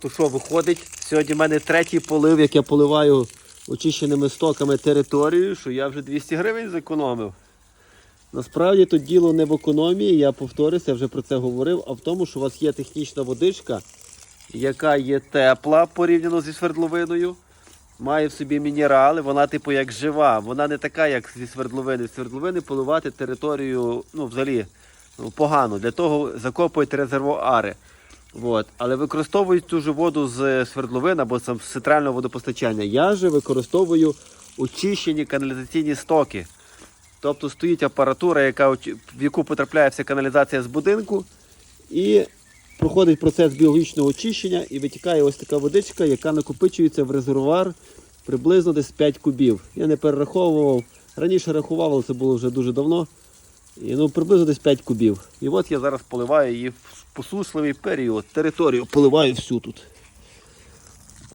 То що виходить? Сьогодні в мене третій полив, як я поливаю очищеними стоками територію, що я вже 200 гривень зекономив. Насправді тут діло не в економії, я повторюся, я вже про це говорив, а в тому, що у вас є технічна водичка, яка є тепла порівняно зі свердловиною. Має в собі мінерали, вона типу як жива. Вона не така, як зі свердловини. З свердловини поливати територію, ну, взагалі, ну, погано. Для того закопують резервуари. От. Але використовують ту ж воду з свердловин або з центрального водопостачання. Я же використовую очищені каналізаційні стоки. Тобто стоїть апаратура, яка, в яку потрапляє вся каналізація з будинку, і проходить процес біологічного очищення, і витікає ось така водичка, яка накопичується в резервуар приблизно десь 5 кубів. Я не перераховував. Раніше рахував, але це було вже дуже давно. І, ну, приблизно десь 5 кубів. І от я зараз поливаю її в посушливий період. Територію поливаю всю тут.